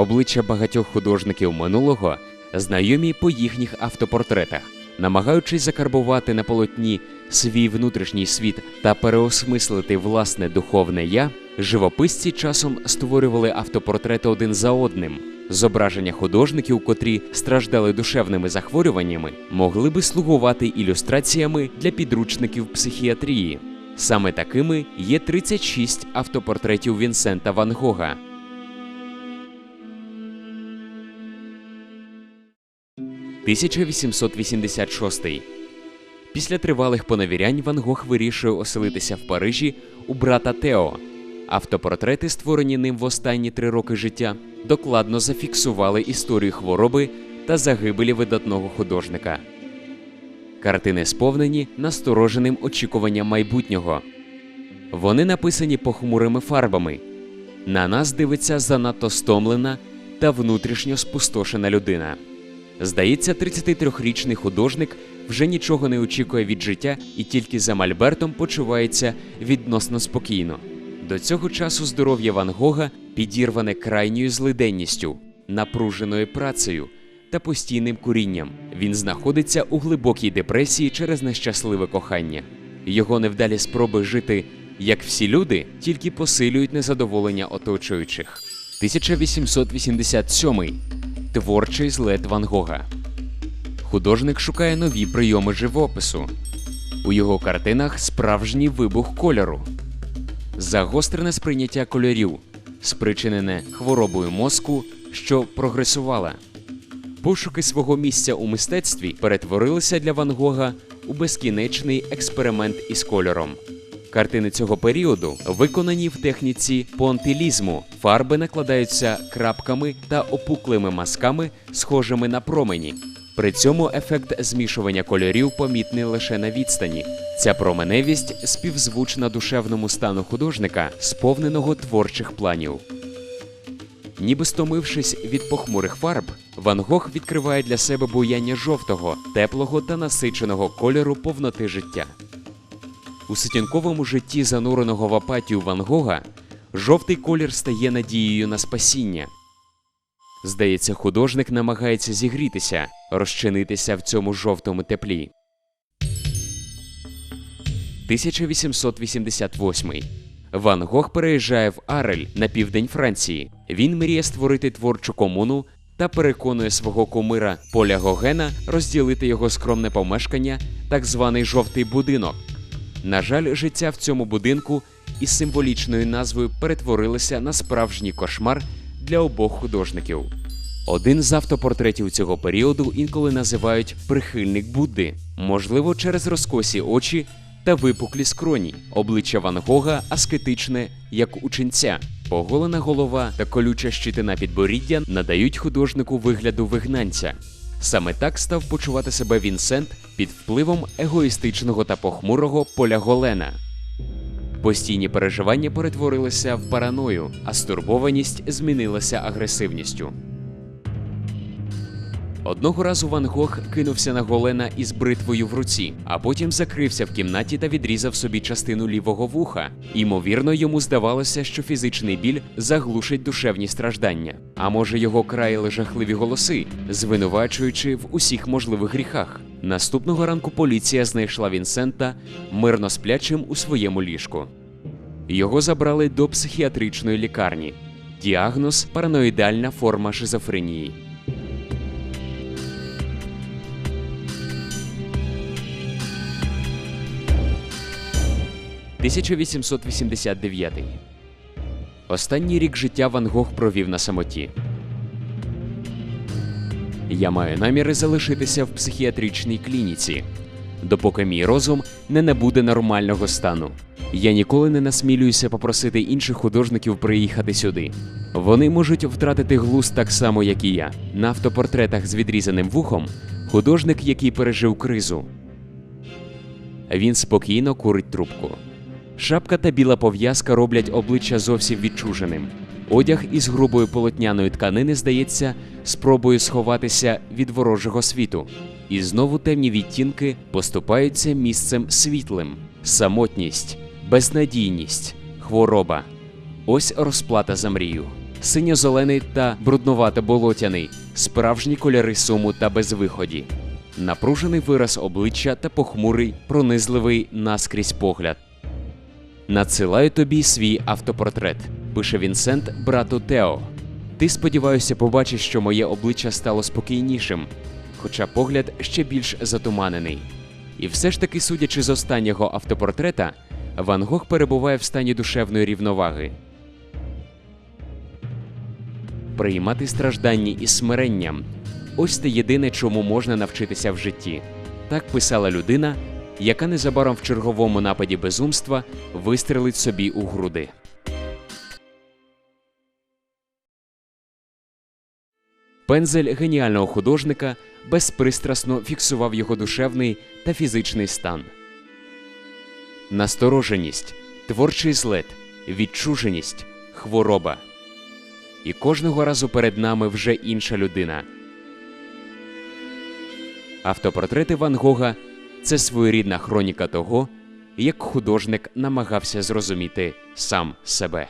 Обличчя багатьох художників минулого знайомі по їхніх автопортретах, намагаючись закарбувати на полотні свій внутрішній світ та переосмислити власне духовне я, живописці часом створювали автопортрети один за одним. Зображення художників, котрі страждали душевними захворюваннями, могли би слугувати ілюстраціями для підручників психіатрії. Саме такими є 36 автопортретів Вінсента Ван Гога. 1886. Після тривалих поневірянь Ван Гог вирішує оселитися в Парижі у брата Тео. Автопортрети, створені ним в останні три роки життя, докладно зафіксували історію хвороби та загибелі видатного художника. Картини сповнені настороженим очікуванням майбутнього. Вони написані похмурими фарбами. На нас дивиться занадто стомлена та внутрішньо спустошена людина. Здається, 33-річний художник вже нічого не очікує від життя і тільки за Мальбертом почувається відносно спокійно. До цього часу здоров'я Ван Гога підірване крайньою злиденністю, напруженою працею та постійним курінням. Він знаходиться у глибокій депресії через нещасливе кохання. Його невдалі спроби жити як всі люди тільки посилюють незадоволення оточуючих. 1887 Творчий злет Ван Гога. Художник шукає нові прийоми живопису. У його картинах справжній вибух кольору, загострене сприйняття кольорів, спричинене хворобою мозку, що прогресувала. Пошуки свого місця у мистецтві перетворилися для Ван Гога у безкінечний експеримент із кольором. Картини цього періоду виконані в техніці понтилізму. Фарби накладаються крапками та опуклими мазками, схожими на промені. При цьому ефект змішування кольорів помітний лише на відстані. Ця променевість співзвучна душевному стану художника, сповненого творчих планів. Ніби стомившись від похмурих фарб, Ван Гог відкриває для себе буяння жовтого, теплого та насиченого кольору повноти життя. У сутінковому житті, зануреного в апатію Ван Гога, жовтий колір стає надією на спасіння. Здається, художник намагається зігрітися, розчинитися в цьому жовтому теплі. 1888. Ван Гог переїжджає в Арель на південь Франції. Він мріє створити творчу комуну та переконує свого кумира Поля Гогена розділити його скромне помешкання, так званий жовтий будинок. На жаль, життя в цьому будинку із символічною назвою перетворилося на справжній кошмар для обох художників. Один з автопортретів цього періоду інколи називають прихильник Будди, можливо, через розкосі очі та випуклі скроні. Обличчя Ван Гога аскетичне, як у ченця. Поголена голова та колюча щитина підборіддя надають художнику вигляду вигнанця. Саме так став почувати себе Вінсент під впливом егоїстичного та похмурого поля Голена. Постійні переживання перетворилися в параною, а стурбованість змінилася агресивністю. Одного разу Ван Гог кинувся на Голена із бритвою в руці, а потім закрився в кімнаті та відрізав собі частину лівого вуха. Імовірно, йому здавалося, що фізичний біль заглушить душевні страждання. А може, його краяли жахливі голоси, звинувачуючи в усіх можливих гріхах. Наступного ранку поліція знайшла Вінсента мирно сплячим у своєму ліжку. Його забрали до психіатричної лікарні. Діагноз параноїдальна форма шизофренії. – 1889. Останній рік життя Ван Гог провів на самоті. Я маю наміри залишитися в психіатричній клініці, допоки мій розум не набуде нормального стану. Я ніколи не насмілююся попросити інших художників приїхати сюди. Вони можуть втратити глузд так само, як і я. На автопортретах з відрізаним вухом художник, який пережив кризу. Він спокійно курить трубку. Шапка та біла пов'язка роблять обличчя зовсім відчуженим. Одяг із грубої полотняної тканини здається спробою сховатися від ворожого світу. І знову темні відтінки поступаються місцем світлим, самотність, безнадійність, хвороба. Ось розплата за мрію. синьо-зелений та бруднувато-болотяний, справжні кольори суму та безвиході, напружений вираз обличчя та похмурий, пронизливий наскрізь погляд. Надсилаю тобі свій автопортрет, пише Вінсент брату Тео. Ти сподіваюся, побачиш, що моє обличчя стало спокійнішим, хоча погляд ще більш затуманений. І все ж таки, судячи з останнього автопортрета, Ван Гог перебуває в стані душевної рівноваги. Приймати страждання із смиренням ось те єдине, чому можна навчитися в житті. Так писала людина, яка незабаром в черговому нападі безумства вистрелить собі у груди. Пензель геніального художника безпристрасно фіксував його душевний та фізичний стан. Настороженість, творчий злет, відчуженість, хвороба. І кожного разу перед нами вже інша людина. Автопортрети Ван Гога це своєрідна хроніка того, як художник намагався зрозуміти сам себе.